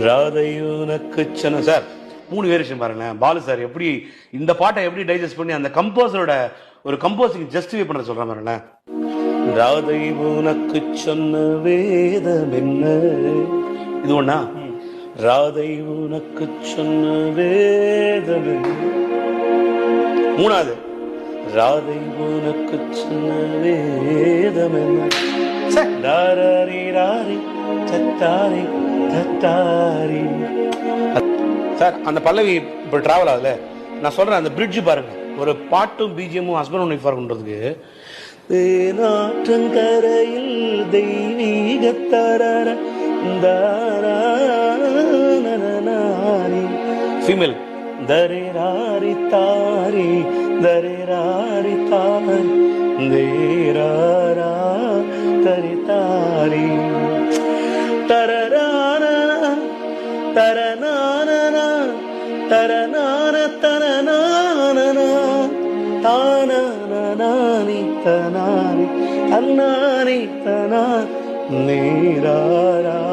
ராதை உனக்கு சொன்ன சார் மூணு வேரியேஷன் பாருங்களேன். பாலு சார் எப்படி இந்த பாட்டை எப்படி டைஜஸ்ட் பண்ணி அந்த கம்போசரோட ஒரு கம்போசிங் ஜஸ்டிஃபை பண்ண சொல்றான் பாருங்களேன். ராதை உனக்கு சொன்ன வேதம் என்ன? இது ஒண்ணா? ராதை உனக்கு சொன்ன வேதம் மூணாவது. ராதை உனக்கு சொன்ன வேதம் என்ன? ச்சே. சார் அந்த பல்லவி இப்போ டிராவல் ஆகுதுல. நான் சொல்றேன் அந்த பிரிட்ஜ் பாருங்க. ஒரு பாட்டும் பிஜிஎமும் ஹஸ்பண்ட் ஒன் ஒய்ஃபாக கொண்டதுக்கு தேனாற்றங்கரையில் தெய்வீக தரர ஃபீமேல் தரே ராரி தாரி தரே ராரி தாரி தரி தரநான தரநான தரநான தானி தனானி தன்னானி தனா நீராரா.